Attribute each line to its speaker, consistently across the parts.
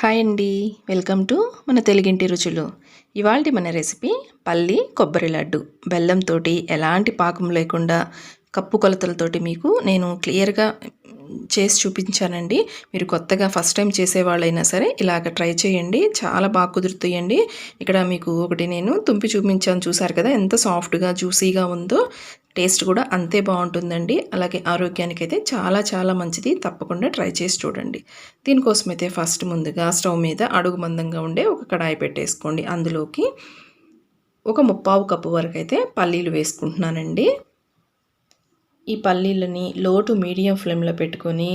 Speaker 1: Hi అండి. Welcome to మన తెలుగింటి రుచులు. ఇవాళ మన రెసిపీ పల్లి కొబ్బరి లడ్డు. బెల్లంతో ఎలాంటి పాకం లేకుండా కప్పు కొలతలతోటి మీకు నేను క్లియర్గా చేసి చూపించానండి. మీరు కొత్తగా ఫస్ట్ టైం చేసేవాళ్ళైనా సరే ఇలాగ ట్రై చేయండి. చాలా బాగా కుదురుతాయండి. ఇక్కడ మీకు ఒకటి నేను తుంపి చూపించాను. చూసారు కదా ఎంత సాఫ్ట్గా జ్యూసీగా ఉందో. టేస్ట్ కూడా అంతే బాగుంటుందండి. అలాగే ఆరోగ్యానికి అయితే చాలా చాలా మంచిది. తప్పకుండా ట్రై చేసి చూడండి. దీనికోసం అయితే ఫస్ట్ ముందుగా స్టవ్ మీద అడుగు మందంగా ఉండే ఒక కడాయి పెట్టేసుకోండి. అందులోకి ఒక ముప్పావు కప్పు వరకు అయితే పల్లీలు వేసుకుంటున్నానండి. ఈ పల్లీలని లో టు మీడియం ఫ్లేమ్లో పెట్టుకొని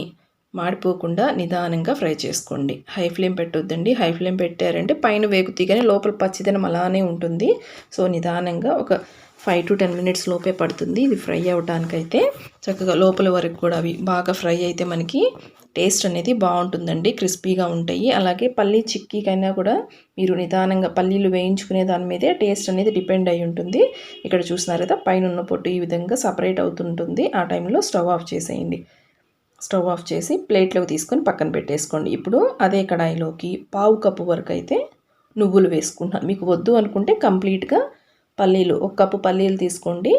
Speaker 1: మాడిపోకుండా నిదానంగా ఫ్రై చేసుకోండి. హై ఫ్లేమ్ పెట్టొద్దండి. హై ఫ్లేమ్ పెట్టారంటే పైన వేగుతీ కానీ లోపల పచ్చిదనం అలానే ఉంటుంది. సో నిదానంగా ఒక ఫైవ్ టు టెన్ మినిట్స్ లోపే పడుతుంది. ఇది ఫ్రై అవ్వడానికైతే చక్కగా లోపల వరకు కూడా అవి బాగా ఫ్రై అయితే మనకి టేస్ట్ అనేది బాగుంటుందండి. క్రిస్పీగా ఉంటాయి. అలాగే పల్లీ చిక్కీకైనా కూడా మీరు నిదానంగా పల్లీలు వేయించుకునే దాని మీదే టేస్ట్ అనేది డిపెండ్ అయి ఉంటుంది. ఇక్కడ చూసినారు కదా పైన ఉన్న పొట్టు ఈ విధంగా సపరేట్ అవుతుంటుంది. ఆ టైంలో స్టవ్ ఆఫ్ చేసేయండి. స్టవ్ ఆఫ్ చేసి ప్లేట్లోకి తీసుకొని పక్కన పెట్టేసుకోండి. ఇప్పుడు అదే కడాయిలోకి పావు కప్పు వరకు అయితే నువ్వులు వేసుకుంటున్నాను. మీకు వద్దు అనుకుంటే కంప్లీట్గా పల్లీలు ఒక కప్పు పల్లీలు తీసుకోండి.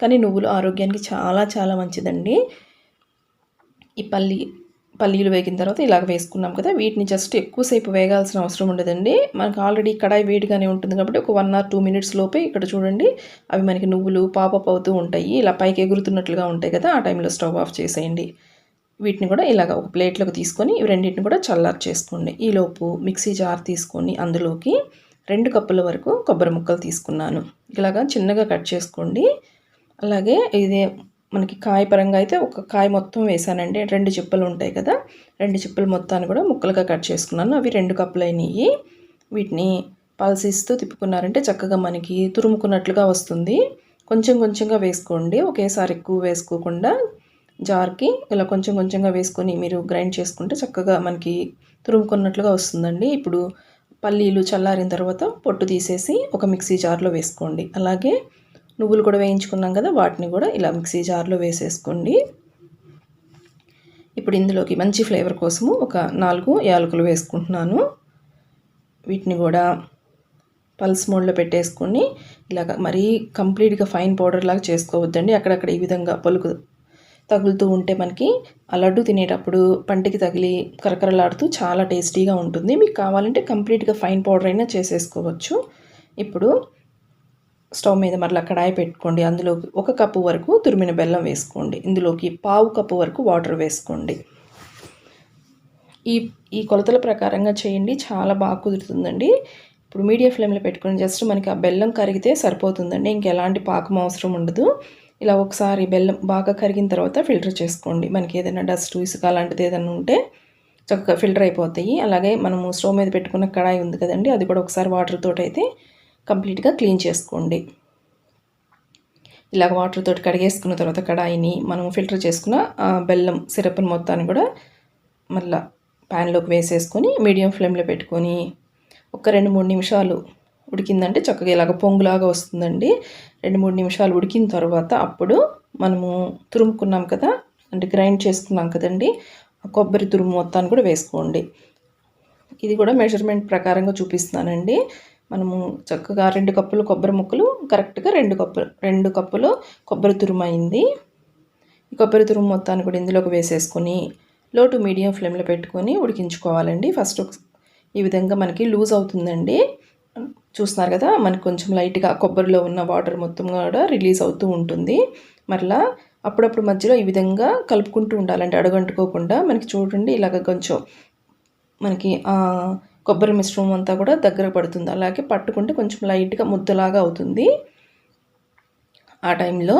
Speaker 1: కానీ నువ్వులు ఆరోగ్యానికి చాలా చాలా మంచిదండి. ఈ పల్లి పల్లీలు వేగిన తర్వాత ఇలాగ వేసుకున్నాం కదా వీటిని జస్ట్ ఎక్కువసేపు వేగాల్సిన అవసరం ఉండదండి. మనకు ఆల్రెడీ కడాయి వేడిగానే ఉంటుంది కాబట్టి ఒక వన్ ఆర్ టూ మినిట్స్ లోపే ఇక్కడ చూడండి అవి మనకి నువ్వులు పాపప్ అవుతూ ఉంటాయి. ఇలా పైకి ఎగురుతున్నట్లుగా ఉంటాయి కదా ఆ టైంలో స్టవ్ ఆఫ్ చేసేయండి. వీటిని కూడా ఇలాగ ఒక ప్లేట్లోకి తీసుకొని ఇవి రెండింటిని కూడా చల్లారు చేసుకోండి ఈలోపు మిక్సీ జార్ తీసుకొని అందులోకి రెండు కప్పుల వరకు కొబ్బరి ముక్కలు తీసుకున్నాను. ఇలాగా చిన్నగా కట్ చేసుకోండి. అలాగే ఇదే మనకి కాయ పరంగా అయితే ఒక కాయ మొత్తం వేసానండి. రెండు చిప్పలు ఉంటాయి కదా రెండు చిప్పలు మొత్తాన్ని కూడా ముక్కలుగా కట్ చేసుకున్నాను. అవి రెండు కప్పులు అయినాయి వీటిని పల్సిస్తూ తిప్పుకున్నారంటే చక్కగా మనకి తురుముకున్నట్లుగా వస్తుంది. కొంచెం కొంచెంగా వేసుకోండి. ఒకేసారి ఎక్కువ వేసుకోకుండా జార్కి ఇలా కొంచెం కొంచెంగా వేసుకొని మీరు గ్రైండ్ చేసుకుంటే చక్కగా మనకి తురుముకున్నట్లుగా వస్తుందండి. ఇప్పుడు పల్లీలు చల్లారిన తర్వాత పొట్టు తీసేసి ఒక మిక్సీ జార్లో వేసుకోండి. అలాగే నువ్వులు కూడా వేయించుకున్నాం కదా వాటిని కూడా ఇలా మిక్సీ జార్లో వేసేసుకోండి. ఇప్పుడు ఇందులోకి మంచి ఫ్లేవర్ కోసము ఒక నాలుగు యాలకులు వేసుకుంటున్నాను. వీటిని కూడా పల్స్ మోడ్లో పెట్టేసుకొని ఇలాగ మరీ కంప్లీట్గా ఫైన్ పౌడర్ లాగా చేసుకోవద్దండి. అక్కడక్కడ ఈ విధంగా పలుకు తగులుతూ ఉంటే మనకి ఆ లడ్డు తినేటప్పుడు పంటికి తగిలి కరకరలాడుతూ చాలా టేస్టీగా ఉంటుంది. మీకు కావాలంటే కంప్లీట్గా ఫైన్ పౌడర్ అయినా చేసేసుకోవచ్చు. ఇప్పుడు స్టవ్ మీద మరలా కడాయి పెట్టుకోండి. అందులోకి ఒక కప్పు వరకు తురిమిన బెల్లం వేసుకోండి. ఇందులోకి పావు కప్పు వరకు వాటర్ వేసుకోండి. ఈ ఈ కొలతల ప్రకారంగా చేయండి. చాలా బాగా కుదురుతుందండి. ఇప్పుడు మీడియం ఫ్లేమ్లో పెట్టుకుని జస్ట్ మనకి ఆ బెల్లం కరిగితే సరిపోతుందండి. ఇంకెలాంటి పాకం అవసరం ఉండదు. ఇలా ఒకసారి బెల్లం బాగా కరిగిన తర్వాత ఫిల్టర్ చేసుకోండి. మనకి ఏదైనా డస్ట్ ఇసుక అలాంటిది ఏదైనా ఉంటే చక్కగా ఫిల్టర్ అయిపోతాయి. అలాగే మనము స్టవ్ మీద పెట్టుకున్న కడాయి ఉంది కదండి అది కూడా ఒకసారి వాటర్ తోటి అయితే కంప్లీట్గా క్లీన్ చేసుకోండి. ఇలాగ వాటర్ తోటి కడిగేసుకున్న తర్వాత కడాయిని మనం ఫిల్టర్ చేసుకున్న బెల్లం సిరప్ని మొత్తాన్ని కూడా మళ్ళీ ప్యాన్లోకి వేసేసుకొని మీడియం ఫ్లేమ్లో పెట్టుకొని ఒక రెండు మూడు నిమిషాలు ఉడికిందంటే చక్కగా ఇలాగ పొంగులాగా వస్తుందండి. రెండు మూడు నిమిషాలు ఉడికిన తర్వాత అప్పుడు మనము తురుముకున్నాం కదా అంటే గ్రైండ్ చేసుకున్నాం కదండి కొబ్బరి తురుము మొత్తాన్ని కూడా వేసుకోండి. ఇది కూడా మెజర్మెంట్ ప్రకారంగా చూపిస్తున్నానండి. మనము చక్కగా రెండు కప్పులు కొబ్బరి ముక్కలు కరెక్ట్గా రెండు కప్పులు రెండు కప్పులు కొబ్బరి తురుము అయింది. ఈ కొబ్బరి తురుము మొత్తాన్ని కూడా ఇందులోకి వేసేసుకొని లో టు మీడియం ఫ్లేమ్లో పెట్టుకొని ఉడికించుకోవాలండి. ఫస్ట్ ఈ విధంగా మనకి లూజ్ అవుతుందండి. చూస్తున్నారు కదా మనకి కొంచెం లైట్గా కొబ్బరిలో ఉన్న వాటర్ మొత్తం కూడా రిలీజ్ అవుతూ ఉంటుంది. మరలా అప్పుడప్పుడు మధ్యలో ఈ విధంగా కలుపుకుంటూ ఉండాలంటే అడుగంటుకోకుండా. మనకి చూడండి ఇలాగ కొంచెం మనకి కొబ్బరి మిశ్రమం అంతా కూడా దగ్గర పడుతుంది. అలాగే పట్టుకుంటే కొంచెం లైట్గా ముద్దలాగా అవుతుంది. ఆ టైంలో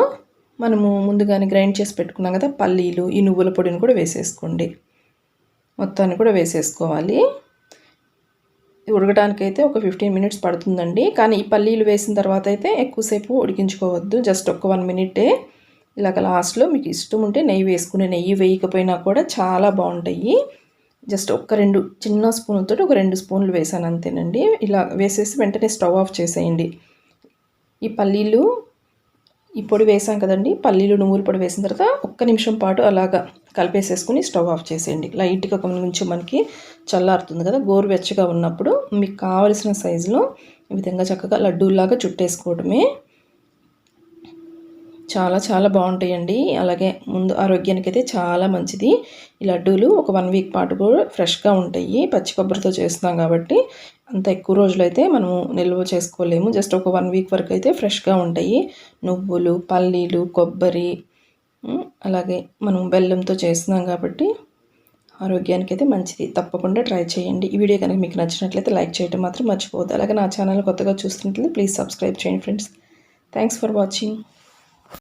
Speaker 1: మనము ముందుగానే గ్రైండ్ చేసి పెట్టుకున్నాం కదా పల్లీలు ఈ నువ్వుల పొడిని కూడా వేసేసుకోండి. మొత్తాన్ని కూడా వేసేసుకోవాలి. ఉడకడానికి అయితే ఒక ఫిఫ్టీన్ మినిట్స్ పడుతుందండి. కానీ ఈ పల్లీలు వేసిన తర్వాత అయితే ఎక్కువసేపు ఉడికించుకోవద్దు. జస్ట్ ఒక వన్ మినిటే. ఇలాగ లాస్ట్లో మీకు ఇష్టం ఉంటే నెయ్యి వేసుకునే నెయ్యి వేయకపోయినా కూడా చాలా బాగుంటాయి. జస్ట్ ఒక్క రెండు చిన్న స్పూన్లతో ఒక రెండు స్పూన్లు వేసాను అంతేనండి. ఇలా వేసేసి వెంటనే స్టవ్ ఆఫ్ చేసేయండి. ఈ పల్లీలు ఈ పొడి వేసాం కదండి. పల్లీలు నువ్వుల పొడి వేసిన తర్వాత ఒక్క నిమిషం పాటు అలాగా కలిపేసేసుకుని స్టవ్ ఆఫ్ చేసేయండి. లైట్గా ఒక మనకి చల్లారుతుంది కదా గోరువెచ్చగా ఉన్నప్పుడు మీకు కావలసిన సైజులో ఈ విధంగా చక్కగా లడ్డూలాగా చుట్టేసుకోవడమే. చాలా చాలా బాగుంటాయండి. అలాగే ముందు ఆరోగ్యానికి అయితే చాలా మంచిది. ఈ లడ్డూలు ఒక వన్ వీక్ పాటు కూడా ఫ్రెష్గా ఉంటాయి. పచ్చి కొబ్బరితో చేస్తున్నాం కాబట్టి అంత ఎక్కువ రోజులు అయితే మనము నిల్వ చేసుకోలేము. జస్ట్ ఒక వన్ వీక్ వరకు అయితే ఫ్రెష్గా ఉంటాయి. నువ్వులు పల్లీలు కొబ్బరి అలాగే మనం బెల్లంతో చేస్తున్నాం కాబట్టి ఆరోగ్యానికి అయితే మంచిది. తప్పకుండా ట్రై చేయండి. ఈ వీడియో కనుక మీకు నచ్చినట్లయితే లైక్ చేయడం మాత్రం మర్చిపోవద్దు. అలాగే నా ఛానల్ కొత్తగా చూస్తున్నట్లయితే ప్లీజ్ సబ్స్క్రైబ్ చేయండి ఫ్రెండ్స్. Thanks for watching.